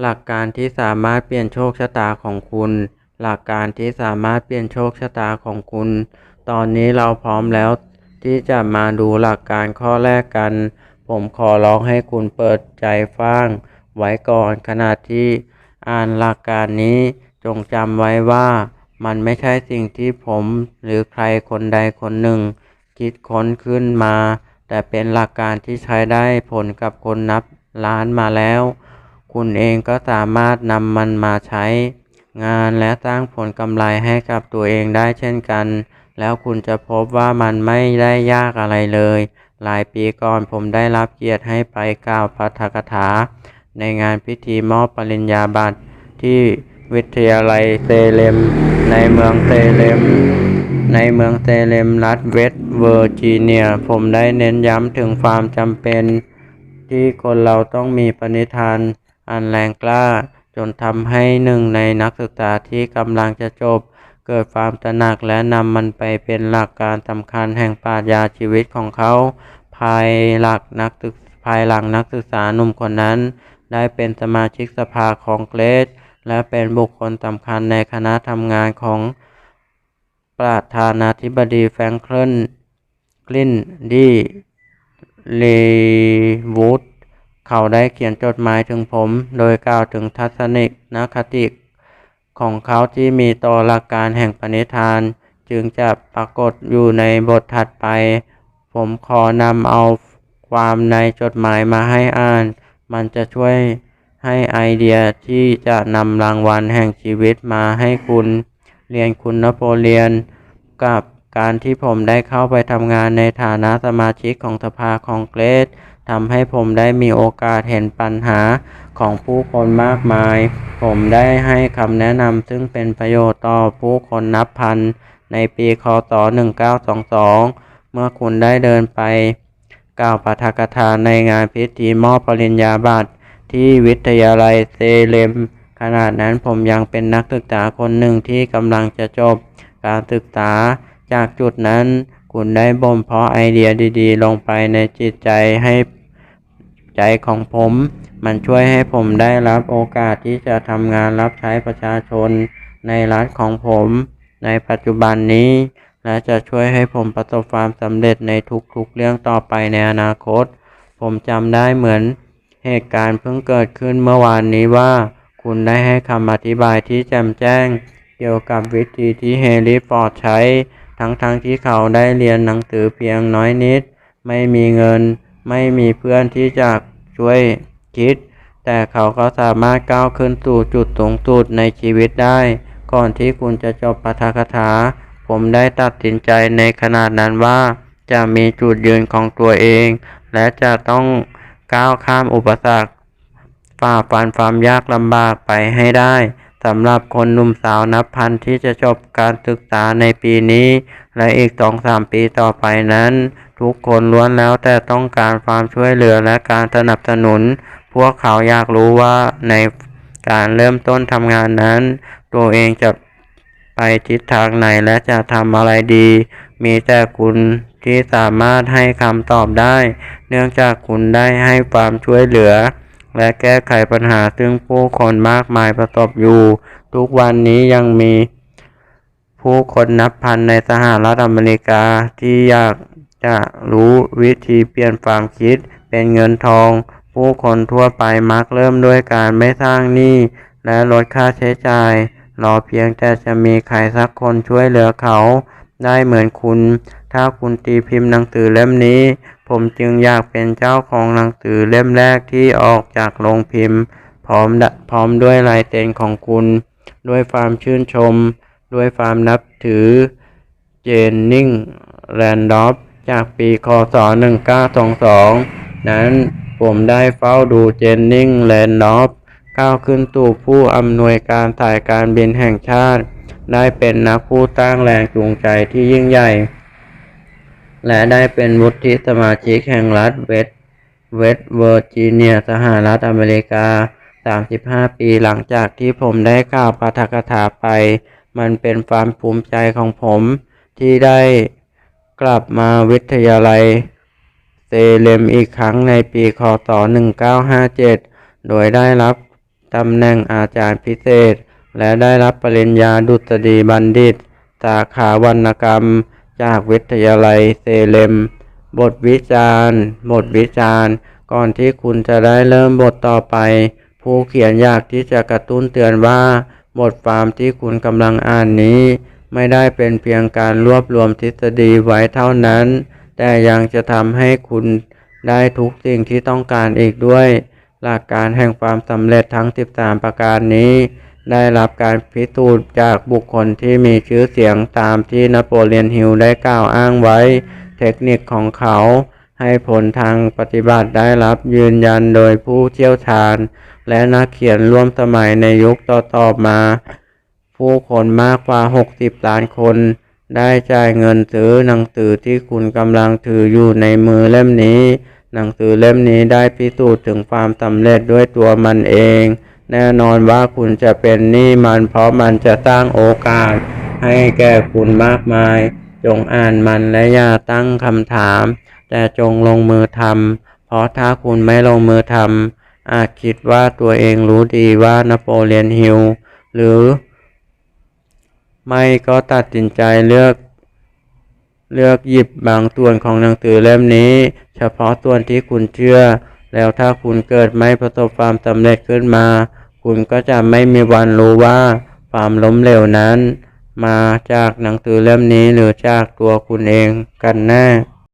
หลักการที่สามารถเปลี่ยนโชคชะตาของคุณ หลักการที่สามารถเปลี่ยนโชคชะตาของคุณ ตอนนี้เราพร้อมแล้ว ที่จะมาดูหลักการข้อแรกกัน ผมขอร้องให้คุณเปิดใจฟังไว้ก่อนขณะที่อ่านหลักการนี้จงจำไว้ว่ามันไม่ใช่สิ่งที่ผมหรือใครคนใดคนหนึ่ง คิดค้นขึ้นมา แต่เป็นหลักการที่ใช้ได้ผลกับคนนับล้านมาแล้ว คุณเองก็สามารถนำมันมาใช้ งานและสร้างผลกำไรให้กับตัวเองได้เช่นกัน แล้วคุณจะพบว่ามันไม่ได้ยากอะไรเลย หลายปีก่อนผมได้รับเกียรติให้ไปกล่าวปาฐกถา ในงานพิธีมอบปริญญาบัตรที่วิทยาลัยเซเลม ในเมืองเซเลม ในเมืองเซเลมรัฐเวสต์เวอร์จิเนีย ผมได้เน้นย้ำถึงความจำเป็น ที่คนเราต้องมีปณิธาน อันแรงกล้า จนทำให้หนึ่งในนักศึกษาที่กำลังจะจบ เกิดความตระหนักและนำมันไปเป็นหลักการสำคัญแห่งปรัชญาชีวิตของเขา ภายหลักนักศึกภายหลังนักศึกษาหนุ่มคนนั้น ได้เป็นสมาชิกสภาคองเกรสและเป็นบุคคลสำคัญในคณะทำงานของประธานาธิบดีแฟรงคลินกลินดีเลวูด เขาได้เขียนจดหมายถึงผม โดยกล่าวถึงทัศนิกนคติของเขาที่มีต่อหลักการแห่งปณิธาน จึงจะปรากฏอยู่ในบทถัดไป ผมขอนำเอาความในจดหมายมาให้อ่าน มันจะช่วยให้ไอเดียที่จะนำรางวัลแห่งชีวิตมาให้คุณเรียนคุณนโปเลียน กับการที่ผมได้เข้าไปทำงานในฐานะสมาชิกของสภาคองเกรส ทำให้ผมได้มีโอกาสเห็นปัญหาของผู้คนมากมาย ผมได้ให้คำแนะนำซึ่งเป็นประโยชน์ต่อผู้คนนับพัน ในปีคศ 1922 เมื่อคุณได้เดินไป กล่าวปาฐกถาในงานพิธีมอบปริญญาบัตรที่วิทยาลัยเซเลมขณะนั้นผมยังเป็นนักศึกษาคนหนึ่งที่กำลังจะจบ การศึกษาจากจุดนั้นคุณได้บ่มเพาะไอเดียดีๆ ลงไปในจิตใจให้ ใจของผม มันช่วยให้ผมได้รับโอกาสที่จะทำงานรับใช้ประชาชนในรัฐของผม ในปัจจุบันนี้ และจะช่วยให้ผมประสบความสำเร็จในทุกๆเรื่องต่อไปในอนาคต ผมจำได้เหมือนเหตุการณ์เพิ่งเกิดขึ้นเมื่อวานนี้ว่า คุณได้ให้คำอธิบายที่แจ่มแจ้ง เกี่ยวกับวิธีที่เฮลิฟอร์ดใช้ ทั้งๆทที่เขาได้เรียนหนังสือเพียงน้อยนิด ไม่มีเงิน ไม่มีเพื่อนที่จะช่วยคิด แต่เขาก็สามารถก้าวขึ้นสู่จุดสูงสุดในชีวิตได้ ก่อนที่คุณจะจบปาฐกถา ผมได้ตัดสินใจในขนาดนั้นว่า จะมีจุดยืนของตัวเอง และจะต้องก้าวข้ามอุปสรรคฝ่าฟันความยากลำบากไปให้ได้สำหรับคนหนุ่มสาวนับพันที่จะจบการศึกษาในปีนี้ และอีกสองสามปีต่อไปนั้น ทุกคนล้วนแล้วแต่ต้องการความช่วยเหลือและการสนับสนุน พวกเขาอยากรู้ว่าในการเริ่มต้นทำงานนั้น ตัวเองจะไปทิศทางไหนและจะทำอะไรดี มีแต่คุณที่สามารถให้คำตอบได้ เนื่องจากคุณได้ให้ความช่วยเหลือ และแก้ไขปัญหาซึ่งผู้คนมากมายประสบอยู่ ทุกวันนี้ยังมีผู้คนนับพันในสหรัฐอเมริกาที่อยาก จะรู้วิธีเปลี่ยนความคิดเป็นเงินทอง ผู้คนทั่วไปมักเริ่มด้วยการไม่สร้างหนี้และลดค่าใช้จ่าย รอเพียงแต่จะมีใครสักคนช่วยเหลือเขา ได้เหมือนคุณ ถ้าคุณตีพิมพ์หนังสือเล่มนี้ ผมจึงอยากเป็นเจ้าของหนังสือเล่มแรกที่ออกจากโรงพิมพ์ พร้อมดพร้อมด้วยลายเซ็นของคุณ ด้วยความชื่นชม ด้วยความนับถือ เจนนิงแรนดอฟ จากปีคศ 1922 นั้นผมได้เฝ้าดูเจนนิงแรนดอฟก้าวขึ้นสู่ผู้อำนวยการสายการบินแห่งชาติ ได้เป็นนักผู้ตั้งแรงจูงใจที่ยิ่งใหญ่ และได้เป็นวุฒิสมาชิกแห่งรัฐเวสเวสต์เวอร์จิเนียสหรัฐอเมริกา 35 ปีหลังจากที่ผมได้กล่าวปาฐกถาไป มันเป็นความภูมิใจของผมที่ได้ กลับมาวิทยาลัยเซเลมอีกครั้งในปีคศ 1957 โดยได้รับตำแหน่งอาจารย์พิเศษ และได้รับปริญญาดุษฎีบัณฑิต สาขาวรรณกรรมจากวิทยาลัยเซเลม บทวิจารณ์ บทวิจารณ์ ก่อนที่คุณจะได้เริ่มบทต่อไป ผู้เขียนอยากที่จะกระตุ้นเตือนว่า บทความที่คุณกำลังอ่านนี้ ไม่ได้เป็นเพียงการรวบรวมทฤษฎีไว้เท่านั้น แต่ยังจะทำให้คุณได้ทุกสิ่งที่ต้องการอีกด้วย หลักการแห่งความสำเร็จทั้ง 13 ประการนี้ ได้รับการพิสูจน์จากบุคคลที่มีชื่อเสียงตามที่นโปเลียนฮิลได้กล่าวอ้างไว้ เทคนิคของเขาให้ผลทางปฏิบัติได้รับยืนยันโดยผู้เชี่ยวชาญ และนักเขียนร่วมสมัยในยุคต่อๆมา ผู้คนมากกว่า 60 ล้านคน ได้จ่ายเงินซื้อหนังสือที่คุณกำลังถืออยู่ในมือเล่มนี้ หนังสือเล่มนี้ได้พิสูจน์ถึงความสำเร็จด้วยตัวมันเอง แน่นอนว่าคุณจะเป็นหนี้มันเพราะมันจะสร้างโอกาส ให้แก่คุณมากมาย จงอ่านมันและอย่าตั้งคำถาม แต่จงลงมือทำเพราะถ้าคุณไม่ลงมือทำอาจคิดว่าตัวเองรู้ดีว่านโปเลียนฮิลหรือ ไม่ก็ตัดสินใจเลือก เลือกหยิบบางส่วนของหนังสือเล่มนี้ เฉพาะส่วนที่คุณเชื่อ แล้วถ้าคุณเกิดไม่ประสบความสำเร็จขึ้นมา คุณก็จะไม่มีวันรู้ว่าความล้มเหลวนั้น มาจากหนังสือเล่มนี้หรือจากตัวคุณเองกันแน่